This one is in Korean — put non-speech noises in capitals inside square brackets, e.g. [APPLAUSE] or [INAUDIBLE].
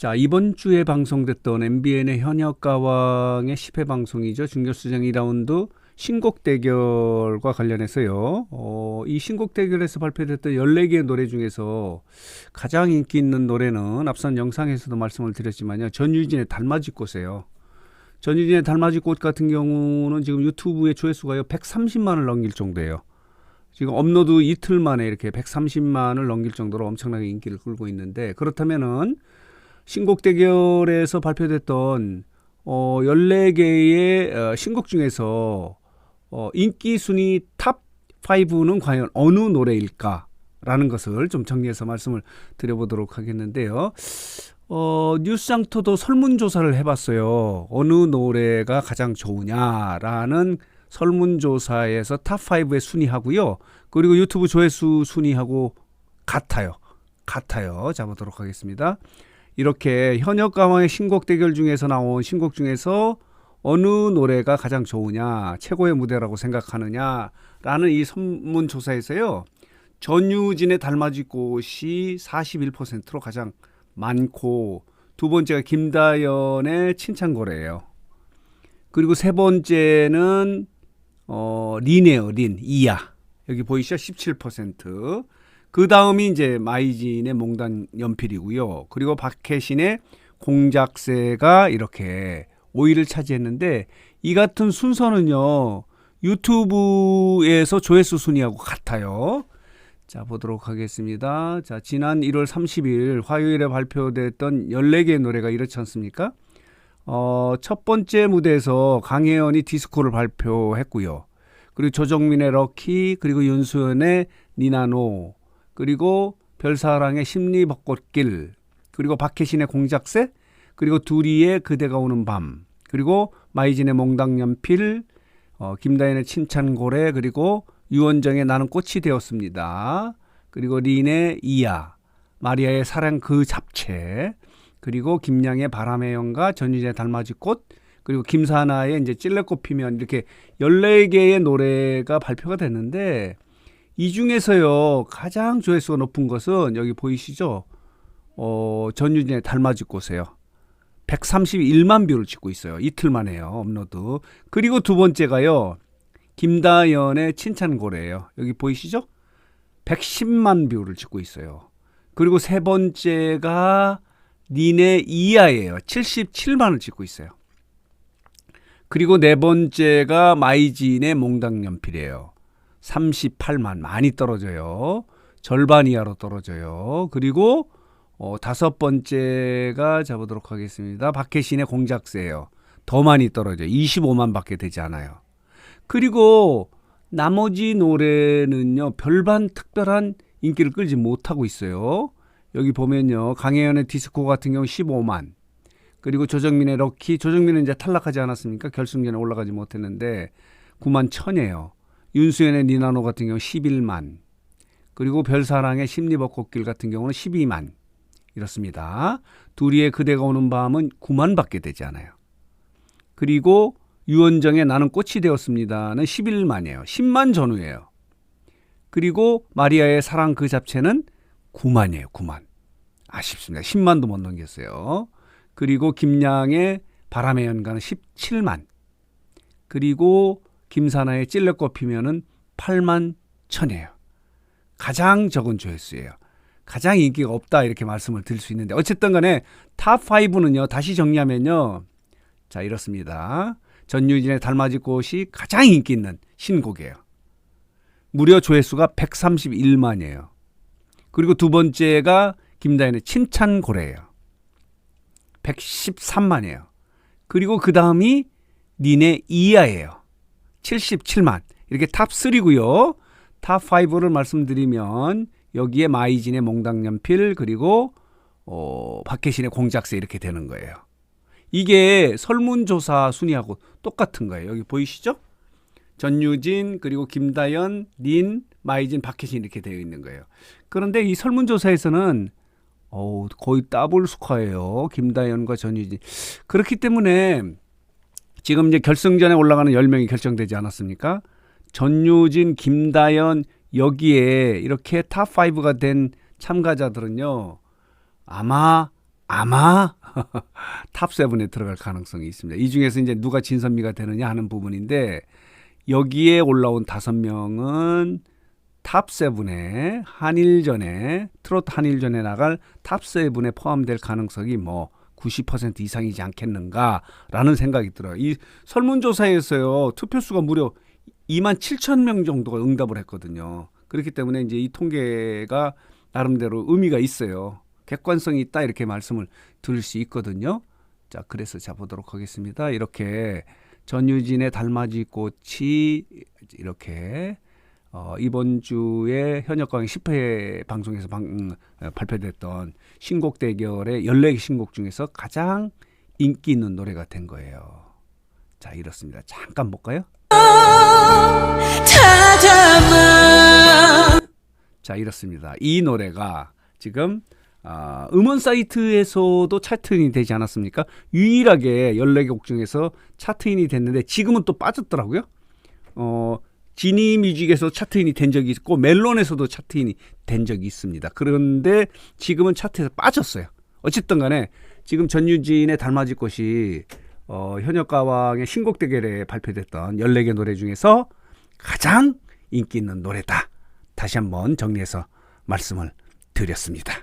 자, 이번 주에 방송됐던 MBN의 현역 가왕의 10회 방송이죠. 중결수장 2라운드 신곡 대결과 관련해서요. 어, 이 신곡 대결에서 발표됐던 14개의 노래 중에서 가장 인기 있는 노래는 앞선 영상에서도 말씀을 드렸지만요. 전유진의 달맞이 꽃이에요. 전유진의 달맞이 꽃 같은 경우는 지금 유튜브의 조회수가요. 130만을 넘길 정도예요. 지금 업로드 이틀 만에 이렇게 130만을 넘길 정도로 엄청나게 인기를 끌고 있는데 그렇다면은 신곡 대결에서 발표됐던 어 14개의 어, 신곡 중에서 어 인기 순위 탑 5는 과연 어느 노래일까라는 것을 좀 정리해서 말씀을 드려보도록 하겠는데요. 어, 뉴스장터도 설문조사를 해봤어요. 어느 노래가 가장 좋으냐라는 설문조사에서 탑5에 순위하고요. 그리고 유튜브 조회수 순위하고 같아요. 같아요. 자 보도록 하겠습니다. 이렇게 현역 가왕의 신곡 대결 중에서 나온 신곡 중에서 어느 노래가 가장 좋으냐, 최고의 무대라고 생각하느냐라는 이 설문조사에서요. 전유진의 달맞이 꽃이 41%로 가장 많고 두 번째가 김다연의 칭찬고래예요. 그리고 세 번째는 어 린이에요. 린 이야. 여기 보이시죠? 17%. 그 다음이 이제 마이진의 몽단 연필이고요. 그리고 박혜신의 공작새가 이렇게 5위를 차지했는데 이 같은 순서는요. 유튜브에서 조회수 순위하고 같아요. 자, 보도록 하겠습니다. 자, 지난 1월 30일 화요일에 발표됐던 14개의 노래가 이렇지 않습니까? 어, 첫 번째 무대에서 강혜연이 디스코를 발표했고요. 그리고 조정민의 럭키, 그리고 윤수연의 니나노, 그리고 별사랑의 심리 벚꽃길, 그리고 박혜신의 공작새, 그리고 두리의 그대가 오는 밤, 그리고 마이진의 몽당연필, 어, 김다현의 칭찬고래, 그리고 유원정의 나는 꽃이 되었습니다. 그리고 린의 이야, 마리아의 사랑 그 잡채, 그리고 김양의 바람의 연가, 전유진의 달맞이 꽃, 그리고 김사나의 이제 찔레꽃 피면 이렇게 14개의 노래가 발표가 됐는데 이 중에서요 가장 조회수가 높은 것은 여기 보이시죠? 어, 전유진의 달맞이 꽃이에요. 131만 뷰를 찍고 있어요. 이틀 만에요. 업로드. 그리고 두 번째가요. 김다연의 칭찬고래예요. 여기 보이시죠? 110만 뷰를 찍고 있어요. 그리고 세 번째가 니네 이하예요. 77만을 찍고 있어요. 그리고 네 번째가 마이진의 몽당연필이에요. 38만 많이 떨어져요. 절반 이하로 떨어져요. 그리고 어, 다섯 번째가 잡아보도록 하겠습니다. 박혜신의 공작새예요. 더 많이 떨어져요. 25만밖에 되지 않아요. 그리고 나머지 노래는요 별반 특별한 인기를 끌지 못하고 있어요. 여기 보면요 강혜연의 디스코 같은 경우 15만 그리고 조정민의 럭키 조정민은 이제 탈락하지 않았습니까 결승전에 올라가지 못했는데 9만 천이에요. 윤수연의 니나노 같은 경우 11만 그리고 별사랑의 심리벚꽃길 같은 경우는 12만 이렇습니다. 둘이의 그대가 오는 밤은 9만 밖에 되지 않아요. 그리고 유원정의 나는 꽃이 되었습니다는 11만이에요. 10만 전후예요. 그리고 마리아의 사랑 그 잡채는 9만이에요. 9만. 아쉽습니다. 10만도 못 넘겼어요. 그리고 김양의 바람의 연가는 17만. 그리고 김사나의 찔레꽃 피면은 8만 천이에요. 가장 적은 조회수예요. 가장 인기가 없다 이렇게 말씀을 드릴 수 있는데 어쨌든 간에 탑 5는요. 다시 정리하면요. 자, 이렇습니다. 전유진의 달맞이 꽃이 가장 인기 있는 신곡이에요. 무려 조회수가 131만이에요. 그리고 두 번째가 김다현의 칭찬고래예요. 113만이에요. 그리고 그 다음이 니네 이하예요. 77만. 이렇게 탑 3고요. 탑 5를 말씀드리면 여기에 마이진의 몽당연필 그리고 어, 박혜신의 공작새 이렇게 되는 거예요. 이게 설문조사 순위하고 똑같은 거예요. 여기 보이시죠? 전유진 그리고 김다연, 린, 마이진, 박혜신 이렇게 되어 있는 거예요. 그런데 이 설문조사에서는 어우, 거의 더블 스코어예요. 김다연과 전유진. 그렇기 때문에 지금 이제 결승전에 올라가는 10명이 결정되지 않았습니까? 전유진, 김다연 여기에 이렇게 탑 5가 된 참가자들은요. 아마 아마 [LAUGHS] 탑 세븐에 들어갈 가능성이 있습니다. 이 중에서 이제 누가 진선미가 되느냐 하는 부분인데 여기에 올라온 다섯 명은 탑 세븐에 한일전에 트로트 한일전에 나갈 탑 세븐에 포함될 가능성이 뭐 90% 이상이지 않겠는가라는 생각이 들어요. 이 설문조사에서요 투표수가 무려 2만 7천 명 정도가 응답을 했거든요. 그렇기 때문에 이제 이 통계가 나름대로 의미가 있어요. 객관성이 있다 이렇게 말씀을 드릴 수 있거든요. 자, 그래서 자 보도록 하겠습니다. 이렇게 전유진의 달맞이 꽃이 이렇게 어, 이번 주에 현역광 10회 방송에서 방, 음, 어, 발표됐던 신곡 대결의 14개 신곡 중에서 가장 인기 있는 노래가 된 거예요. 자, 이렇습니다. 잠깐 볼까요? 자, 이렇습니다. 이 노래가 지금 아, 음원 사이트에서도 차트인이 되지 않았습니까? 유일하게 14개 곡 중에서 차트인이 됐는데 지금은 또 빠졌더라고요. 어, 지니 뮤직에서 차트인이 된 적이 있고 멜론에서도 차트인이 된 적이 있습니다. 그런데 지금은 차트에서 빠졌어요. 어쨌든 간에 지금 전유진의 달맞이 꽃이 어, 현역가왕의 신곡 대결에 발표됐던 14개 노래 중에서 가장 인기 있는 노래다. 다시 한번 정리해서 말씀을 드렸습니다.